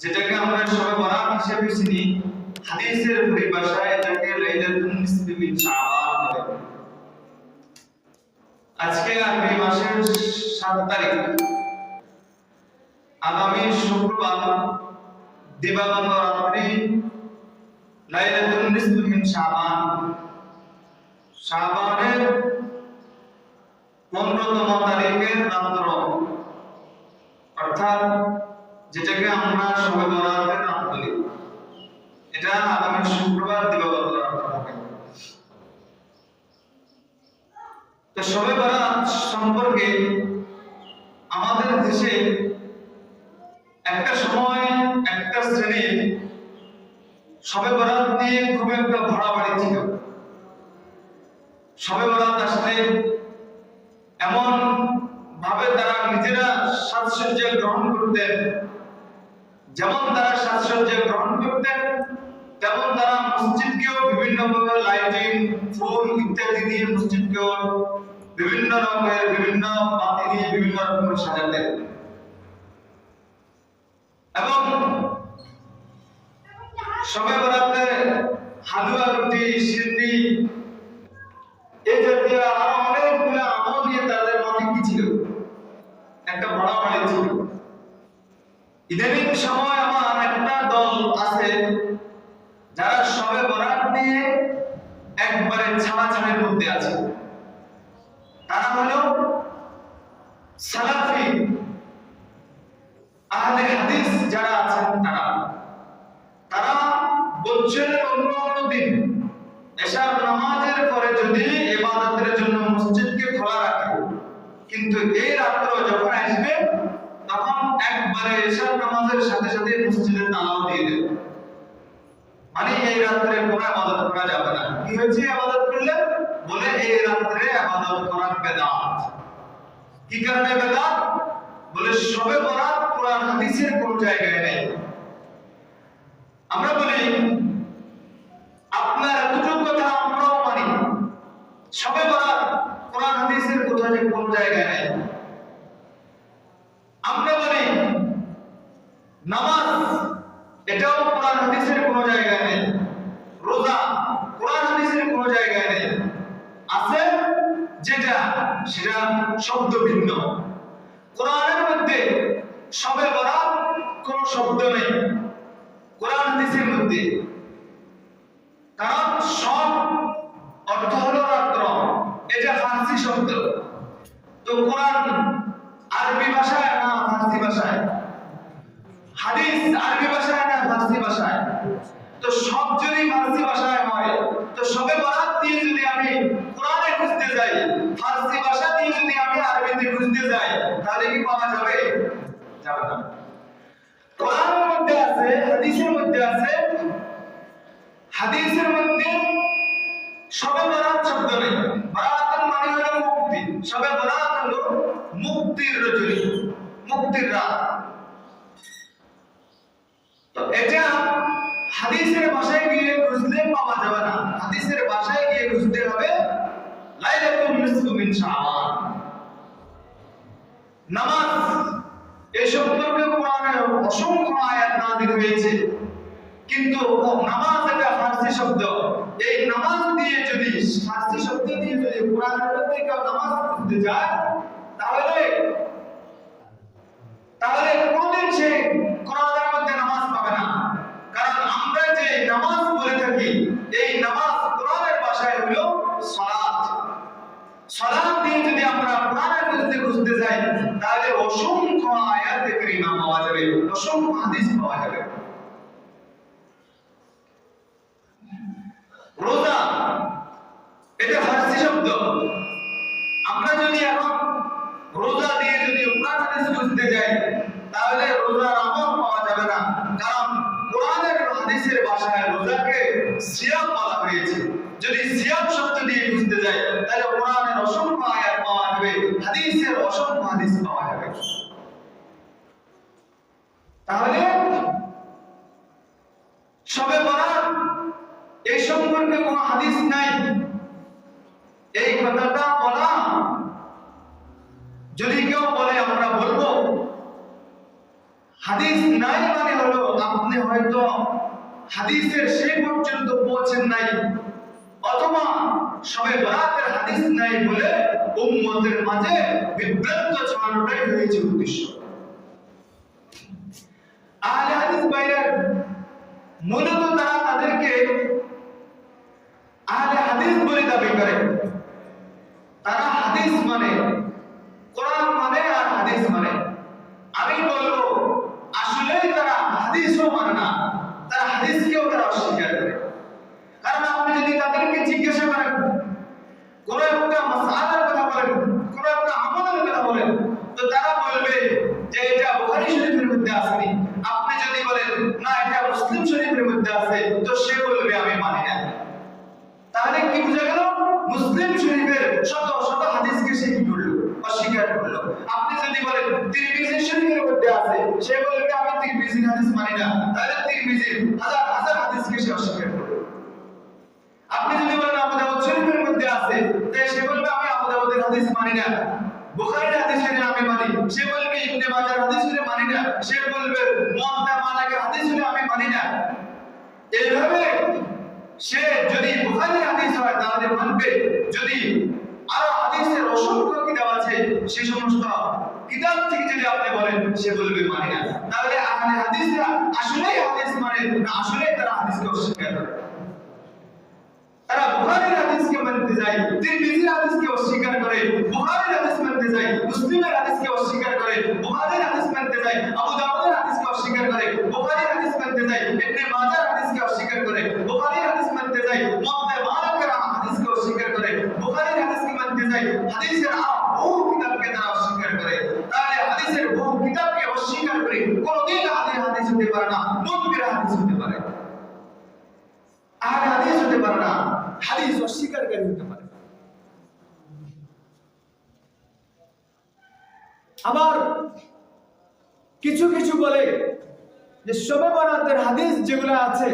যেটাকে আমরা সবে বরাত হিসেবে চিনি, হাদিসের পরিভাষায় এটাকে লাইলাতুন নিসফি মিন শাবান বলে। আজকে আরবি মাসের সাত তারিখ, আগামী শুক্রবার, দিবাগত রাত্রি লাইলাতুন নিসফি মিন শাবান। শাবানের পনেরোতম তারিখের রাত্র অর্থাৎ যেটাকে আমরা সবে বরাতের রাত বলি এটা আগামী শুক্রবার দিবাগত রাত হবে তো সবে বরাত সম্পর্কে আমাদের দেশে একটা সময় একটা শ্রেণি সবে বরাত নিয়ে খুব একটা ভরাবাড়ি ছিল সবে বরাত আসলে এমন ভাবে তারা নিজেরা সাজসজ্জ গ্রহণ করতেন যেমন তারা সাজসজ্জ গ্রহণ করতেন তেমন তারা মসজিদকেও বিভিন্ন ভাবে লাইটিং, ফুল ইত্যাদি দিয়ে মসজিদকেও বিভিন্ন রকমের বিভিন্ন বাতি দিয়ে বিভিন্ন রকমের সাজাতেন এবং সবে বরাতে হালুয়া রুটি সিন্নি এই জাতীয় আরও অনেকগুলো আমল নিয়ে তাদের মধ্যে কি ছিল একটা বাড়াবাড়ি ছিল ইদানিং সময় আমার একটা দল আছে যারা সবে বরাত নিয়ে একবারে ছাড়াছাড়ির মধ্যে আছে তারা হলো সালাফি আহলে হাদিস যারা আছেন, তারা। তারা বছরের অন্য অন্য দিন। এশার নামাজের পরে যদি ইবাদতের জন্য মসজিদকে খোলা রাখে, কিন্তু এই রাত্র যখন আসবে, তখন একবারে এশার নামাজের সাথে সাথে মসজিদে তালাও দিয়ে দেবে। মানে এই রাত্রে কোনো ইবাদত করা যাবে না। কি হয়েছে ইবাদত করলে? বলে এই রাত্রে ইবাদত করার বেদাত। কি কারণে বেদাত? বলে সবে বরাত কোরআন হাদিসের কোন জায়গায় নেই। আমরা বলি, আপনার এতটুকু কথা আমরাও মানি। সবে বরাত কোরআন হাদিসের কোথাও যে কোন জায়গায় নেই। আমরা বলি, নামাজ, এটাও কোরআন হাদিসের কোন জায়গায় নেই। রোজা, কোরআন হাদিসের কোন জায়গায় নেই। আছে যেটা, সেটা শব্দ ভিন্ন। কোরআনের মধ্যে সবে বরাত কোন শব্দ নেই। কোরআন, হাদিসের মধ্যে। কারণ সব অর্থ হলো রাত্র। এটা ফার্সি শব্দ। তো কোরআন আরবি ভাষায় না ফার্সি ভাষায়? হাদিস আরবি ভাষায় না ফার্সি ভাষায়? তো সব যদি ফার্সি ভাষায় হয়, তো সবে বরাত দিয়ে যদি আমি কোরআনে খুঁজতে যাই, ফার্সি ভাষা দিয়ে যদি আমি আরবিতে খুঁজতে যাই, তাহলে কি পাওয়া যাবে যাবে না কোরআনের মধ্যে আছে হাদিসের মধ্যে আছে, হাদিসের মধ্যে সবে বরাত শব্দ নেই। বরাতের মানে হলো মুক্তি। সবে বরাত হলো মুক্তির রজনী, মুক্তির রাত। তো এটা হাদিসের ভাষায় গিয়ে খুঁজলে পাওয়া যাবে না। হাদিসের ভাষায় গিয়ে খুঁজতে হবে লাইলাতুল নিসফু মিন শাবান নামাজ এই সম্পর্কে অসংখ্য আয়াত নাজিল হয়েছে। কিন্তু নামাজ একটা ফার্সি শব্দ। এই নামাজ দিয়ে যদি, ফার্সি শব্দ দিয়ে যদি কোরআনের মধ্যে কেউ নামাজ খুঁজতে যায় তাহলে তাহলে কোনদিন সে কোরআনের মধ্যে নামাজ পাবে না কারণ আমরা যে নামাজ বলে থাকি এই নামাজ কোরআনের ভাষায় হলো সালাত সালাত দিয়ে যদি আমরা কোরআনের মধ্যে খুঁজতে যাই তাহলে অসংখ্য আয়াতে কারিমা পাওয়া যাবে অসংখ্য হাদিস পাওয়া যাবে রোজা এটা ফার্সি শব্দ আমরা যদি এখন রোজা দিয়ে যদি কোরআন হাদিস খুঁজতে যাই তাহলে রোজার আমল পাওয়া যাবে না কারণ কোরআনের রোজাকে সিয়াম বলা হয়েছে। যদি সিয়াম শব্দ দিয়ে খুঁজতে যাই তাহলে কোরআনের অসংখ্য আয়াত পাওয়া যাবে, হাদিসের অসংখ্য হাদিস পাওয়া যাবে। তাহলে, সবে বরাত, এই সম্পর্কে কোনো হাদিস নাই। এই কথাটা বলা, যদি কেউ বলে, আমরা বলব, হাদিস নাই মানে হলো হাদিসের সেই পর্যন্ত পৌঁছেন নাই, অথবা সবে বরাতের হাদিস নাই বলে উম্মতের মাঝে বিভ্রান্ত ছড়ানোটাই হয়েছে উদ্দেশ্য। আহলে হাদিস বাইরের মূলত তারা তাদেরকে আহলে হাদিস বলে দাবি করে। তারা হাদিস মানে কোরআন মানে আর হাদিস মানে। আমি বলব, আসলেই তারা হাদিসও মানে না। হাদিসকেও তারা অস্বীকার করে। এইভাবে সে যদি বুখারীর হাদিস হয়, তাহলে মানবে যদি আরও হাদিসের অসংখ্য কিতাব আছে, সে সমস্ত কিতাব থেকে যদি আপনি বলেন, সে বলবে মানি না। তাহলে আহলে হাদিসরা আসলেই হাদিস মানে না, আসলেই তারা হাদিসকে অস্বীকার করে। তারা বুখারীর হাদিসকে মানতে যায়, তিরমিজির হাদিসকে অস্বীকার করে, বুখারীর হাদিস মানতে যায়, মুসলিমের হাদিসকে অস্বীকার করে, বুখারীর হাদিস মানতে যায়, আবু দাউদের হাদিসকে অস্বীকার করে, বুখারীর হাদিস মানতে যায়, ইবনে অস্বীকার করে, বুখারীর হাদিস মানতে যায় মুওয়াত্তা মালিকের হাদিসকে অস্বীকার করে, বুখারীর হাদিসকে মানতে যায় হাদিসের বহু কিতাবকে তারা অস্বীকার করে। তাহলে হাদিসের বহু কিতাবকে অস্বীকার করে কোনদিন আহলে হাদিস হতে পারে না মুনকির হাদিস হতে পারে। আহলে হাদিস হতে পারে না, হাদিস অস্বীকারকারী হতে পারে। আবার কিছু কিছু বলে যে শবে বরাতের হাদিস যেগুলো আছে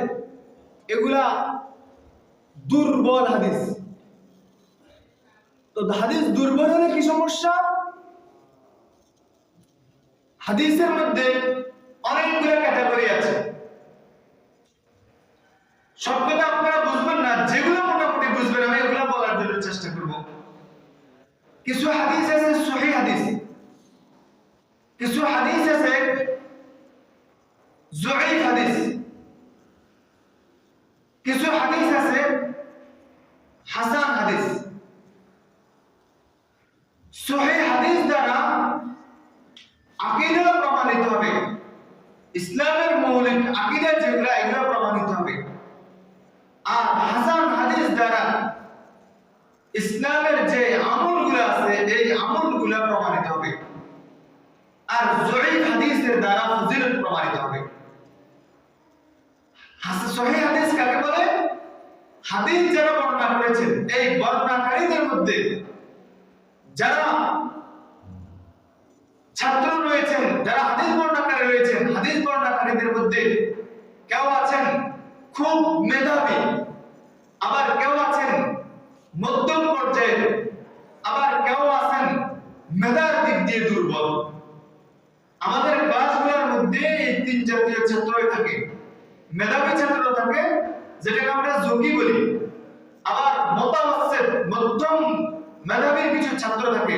এগুলা দুর্বল হাদিস। তো হাদিস দুর্বল হলে কি সমস্যা? হাদিসের মধ্যে অনেকগুলো ক্যাটাগরি আছে। সব কথা আপনারা বুঝবেন না, যেগুলো মোটামুটি বুঝবেন, আমি এগুলো বলার জন্য চেষ্টা করব। কিছু হাদিস আছে, সহি হাদিস। কিছু হাদিস আছে জয়ীফ হাদিস কিছু হাদিস আছে হাসান হাদিস সহি হাদিস দ্বারা আকিদা প্রমাণিত হবে ইসলামের মৌলিক আকিদা যেগুলো এগুলো প্রমাণিত হবে আর হাসান হাদিস দ্বারা ইসলামের যে আমলগুলো আছে, এই আমলগুলো প্রমাণিত হবে। আর জয়ীফ হাদিসের দ্বারা ফজিলত প্রমাণিত হবে। সহিহ হাদিস কাকে বলে? হাদিস যারা বর্ণনা করেছেন, এই মধ্যে যারা ছাত্র রয়েছেন, যারা হাদিস বর্ণনাকারী রয়েছেন, হাদিস বর্ণনাকারীদের মধ্যে কেউ আছেন খুব মেধাবী, আবার কেউ আছেন মধ্যম পর্যায়ে আবার কেউ আছেন মেধার দিক দিয়ে দুর্বল। আমাদের ক্লাসগুলোর মধ্যে এই তিন জাতীয় ছাত্রই থাকে। মেধাবী ছাত্র থাকে, যেটাকে আমরা যোগী বলি। আবার মতামসের মধ্যম মেধাবীর কিছু ছাত্র থাকে।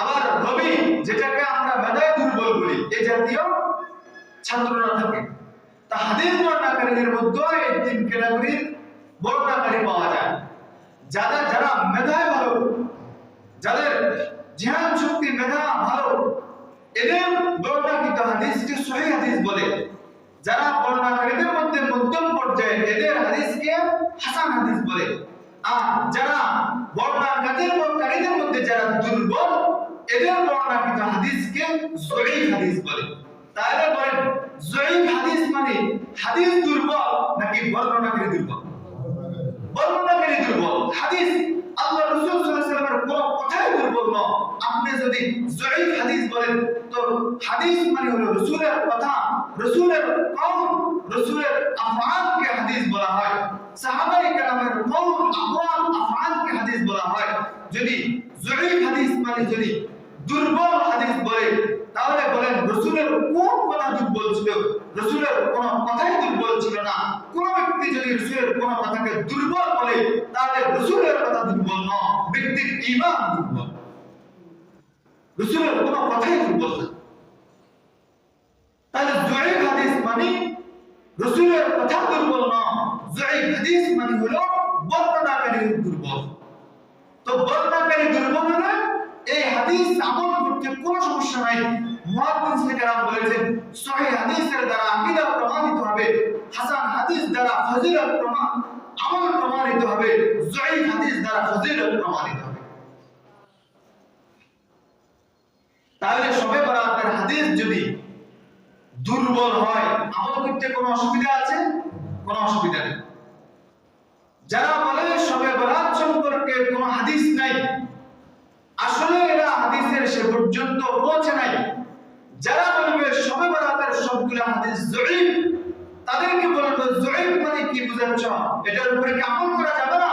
আবার রবি, যেটাকে আমরা মেধায় দুর্বল বলি এই জাতীয় ছাত্ররা থাকে। তা হাদিস বর্ণাকারীদের মধ্যে এই তিন ক্যাটাগরির বর্ণাকারী পাওয়া যায়। যারা যারা মেধায় ভালো, যাদের ধ্যান শক্তি মেধা ভালো। এদের বর্ণাকৃত হাদিসকে সহি হাদিস বলে? যারা বর্ণাকারীদের মধ্যে মধ্যম পর্যায়ে এদের হাদিসকে হাসান হাদিস বলে। আর যারা বর্ণাকারীদের বর্ণাকারীদের মধ্যে যারা দুর্বল, এদের বর্ণাকৃত হাদিসকে জয়ীফ হাদিস বলে? তাহলে বলেন জয়ীফ হাদিস মানে হাদিস দুর্বল নাকি বর্ণনাকারী দুর্বল? বর্ণনাকারী দুর্বল, হাদিস আল্লাহ রাসূল ওয়াসাল্লামের কোন কথাই দুর্বল নয়। আপনি যদি জয়ীফ হাদিস বলেন, তো হাদিস মানে হলো রাসূলের কথা, রাসূলের কওল রাসূলের আফআলকে হাদিস বলা হয়। সাহাবায়ে কেরামের কওল আকওয়াল আফআলকে হাদিস বলা হয়। যদি জয়ীফ হাদিস মানে যদি দুর্বল হাদিস বলে, তাহলে বলেন রসুলের কোন কথা দুর্বল ছিল? রসুলের কোন কথাই দুর্বল ছিল না। কোন ব্যক্তি যদি রসুলের কোন কথাকে দুর্বল বলে, তাহলে রসুলের ইমান দুর্বল রসুলের কোন কথাই দুর্বল না তাহলে জয়ীব হাদিস মানে রসুলের কথা দুর্বল না জয়ীব হাদিস মানে হলো বর্ণনাকারী দুর্বল তো বর্ণনাকারী দুর্বল হলে এই হাদিস আমল করতে কোনো সমস্যা নাই মুহাদ্দিস কেরাম বলেছেন সহিহ হাদিসের দ্বারা আকীদা প্রমাণিত হবে, হাসান হাদিস দ্বারা ফজিলত প্রমাণ আমল প্রমাণিত হবে। জয়ীব হাদিস দ্বারা ফজিলত প্রমাণিত হবে। তাহলে সবে বরাতের হাদিস যদি দুর্বল হয়, আমল করতে কোনো অসুবিধা আছে? কোনো অসুবিধা নেই। যারা বলে সবে বরাত সম্পর্কে কোনো হাদিস নাই, আসলে এরা হাদিসের সে পর্যন্ত পৌঁছে নাই। যারা বলবে সবে বরাতের সবগুলো হাদিস জয়ীফ, তাদেরকে বলব জয়ীফ মানে কি বুঝাচ্ছ এটার উপরে কি আমল করা যাবে না?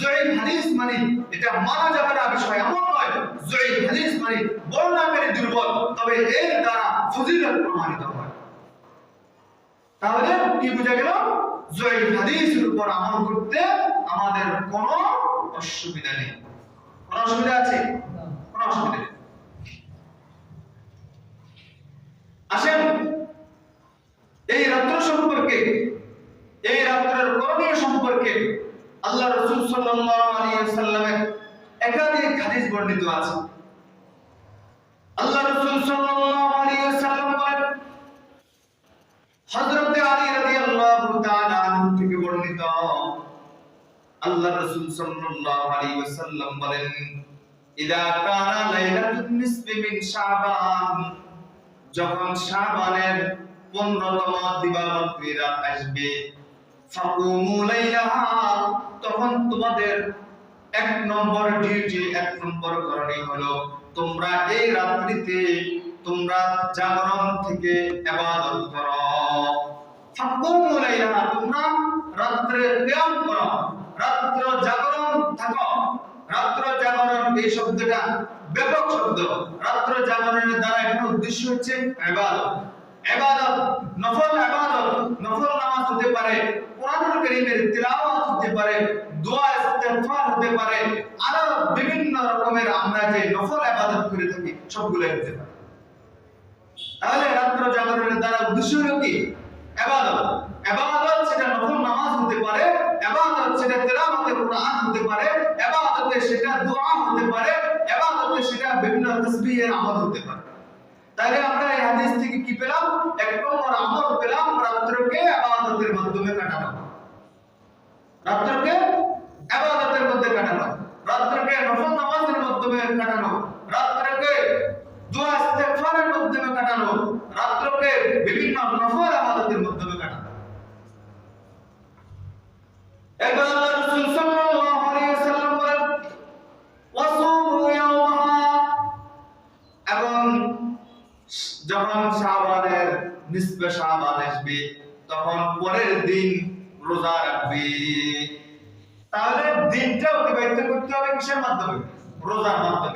জয়ীফ হাদিস মানে এটা মানা যাবে না বিষয় এমন নয়। জয়ীফ হাদিস মানে বর্ণাকারী দুর্বল, তবে এর দ্বারা ফজিলত প্রমাণিত হয়। তাহলে কি বোঝা গেল? জয়ীফ হাদিসের উপর আমল করতে আমাদের কোনো অসুবিধা নেই। কোনো অসুবিধা আছে? কোনো অসুবিধা নেই। আসেন, এই রাত্র সম্পর্কে, এই রাত্রের করণীয় সম্পর্কে আল্লাহ রসুল ওয়াসাল্লামের একাধিক হাদিস বর্ণিত আছে। আল্লাহ রসুল বলেন আলী থেকে বর্ণিত। আল্লাহ সাল্লাল্লাহু আলাইহি ওয়াসাল্লাম বলেন, ইদা কানা লাইলাতুন নিসফি মিন শাবান। যখন শাবানের 15তম দিবারাত্রি রাত আসবে তখন তোমাদের এক নম্বর ডিউটি এক নম্বর করণীয় হলো, তোমরা এই রাত্রিতে তোমরা জাগরণ থেকে ইবাদত করো। রাত্রে রাত্র এই শব্দটা ব্যাপক শব্দ। রাত্র জাগরণের দ্বারা এখানে উদ্দেশ্য হচ্ছে ইবাদত, নফল ইবাদত, নফল নামাজ হতে পারে, কোরআনুল কারীমের তিলাওয়াত হতে পারে, দোয়া ইস্তেগফার হতে পারে, আরও বিভিন্ন রকমের আমরা যে নফল ইবাদত করে থাকি সবগুলো হতে পারে। তাহলে রাত্র জাগরণের দ্বারা উদ্দেশ্য হলো কি? ইবাদত। ইবাদত সেটা নফল নামাজ হতে পারে, ইবাদত সেটা তেলাওয়াতে কোরআন হতে পারে, ইবাদতে সেটা দোয়া হতে পারে, ইবাদতে সেটা বিভিন্ন তাসবিহের আমল হতে পারে। তাহলে আমরা কি পেলাম? একদম আমল পেলাম, রাত্রকে আবাদতের মাধ্যমে কাটানো রাত্রকে আবাদতের মধ্যে কাটানো রাত্রকে নফল নামাজের মাধ্যমে কাটানো হবে। রোজার মাধ্যমে।